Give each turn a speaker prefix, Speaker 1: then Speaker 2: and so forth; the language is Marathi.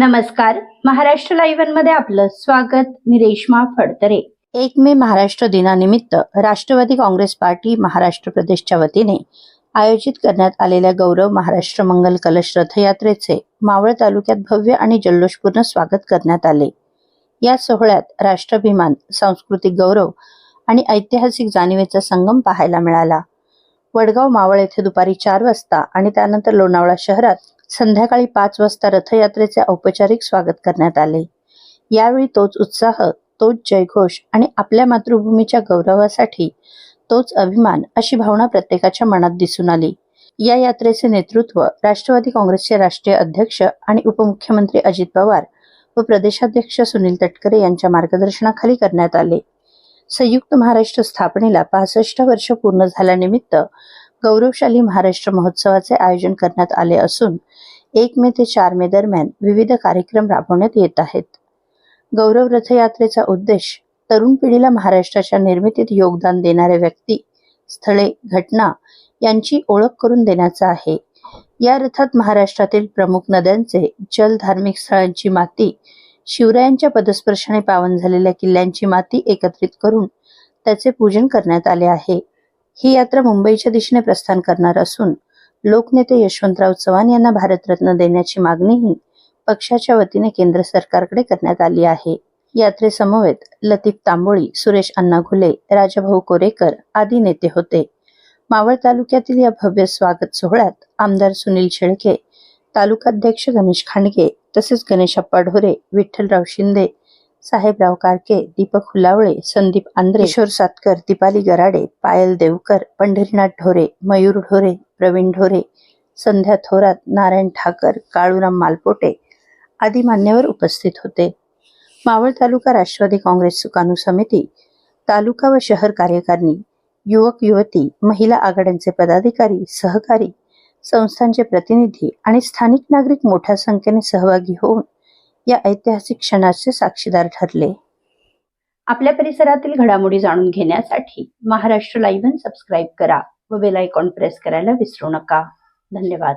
Speaker 1: नमस्कार. महाराष्ट्र लाईव्हमध्ये आपलं स्वागत. मी रेश्मा फडतरे. एक मे महाराष्ट्र दिनानिमित्त राष्ट्रवादी काँग्रेस पार्टी महाराष्ट्र प्रदेशच्या वतीने आयोजित करण्यात आलेल्या गौरव महाराष्ट्र मंगल कलश रथयात्रेचे मावळ तालुक्यात भव्य आणि जल्लोषपूर्ण स्वागत करण्यात आले. या सोहळ्यात राष्ट्राभिमान सांस्कृतिक गौरव आणि ऐतिहासिक जाणीवेचा संगम पाहायला मिळाला. वडगाव मावळ येथे दुपारी चार वाजता आणि त्यानंतर लोणावळा शहरात संध्याकाळी पाच वाजता रथयात्रेचे औपचारिक स्वागत करण्यात आले. यावेळी तोच उत्साह तोच जयघोष आणि आपल्या मातृभूमीच्या गौरवासाठी तोच अभिमान अशी भावना प्रत्येकाच्या मनात दिसून आली. या यात्रेचे नेतृत्व राष्ट्रवादी काँग्रेसचे राष्ट्रीय अध्यक्ष आणि उपमुख्यमंत्री अजित पवार व प्रदेशाध्यक्ष सुनील तटकरे यांच्या मार्गदर्शनाखाली करण्यात आले. संयुक्त महाराष्ट्र स्थापनेला पासष्ट वर्ष पूर्ण झाल्यानिमित्त गौरवशाली महाराष्ट्र महोत्सवाचे आयोजन करण्यात आले असून एक मे ते चार मे दरम्यान विविध कार्यक्रम राबवण्यात येत आहेत. गौरव रथयात्रेचा उद्देश तरुण पिढीला महाराष्ट्राच्या निर्मितीत योगदान देणाऱ्या व्यक्ती स्थळे घटना यांची ओळख करून देण्याचा आहे. या रथात महाराष्ट्रातील प्रमुख नद्यांचे जल धार्मिक स्थळांची माती शिवरायांच्या पदस्पर्शाने पावन झालेल्या किल्ल्यांची माती एकत्रित करून त्याचे पूजन करण्यात आले आहे. ही यात्रा मुंबईच्या दिशेने प्रस्थान करणार असून लोकनेते यशवंतराव चव्हाण यांना भारतरत्न देण्याची मागणीही पक्षाच्या वतीने केंद्र सरकारकडे करण्यात आली आहे. यात्रेसमवेत लतीफ तांबोळी सुरेश अण्णा घुले राजाभाऊ कोरेकर आदी नेते होते. मावळ तालुक्यातील या भव्य स्वागत सोहळ्यात आमदार सुनील शेळके तालुकाध्यक्ष गणेश खांडगे तसेच गणेशप्पा ढोरे विठ्ठलराव शिंदे साहेबराव कारके दीपक हुलावळे संदीप आंद्रे किशोर सातकर दीपाली गराडे पायल देवकर पंढरीनाथ ढोरे मयूर ढोरे प्रवीण ढोरे संध्या थोरात नारायण ठाकर काळूराम मालपोटे आदी मान्यवर उपस्थित होते. मावळ तालुका राष्ट्रवादी काँग्रेस सुकाणू समिती तालुका व शहर कार्यकारिणी युवक युवती महिला आघाड्यांचे पदाधिकारी सहकारी संस्थांचे प्रतिनिधी आणि स्थानिक नागरिक मोठ्या संख्येने सहभागी होऊन या ऐतिहासिक क्षणाचे साक्षीदार ठरले. आपल्या परिसरातील घडामोडी जाणून घेण्यासाठी महाराष्ट्र लाईव्ह सबस्क्राईब करा व बेल आयकॉन प्रेस करायला विसरू नका. धन्यवाद.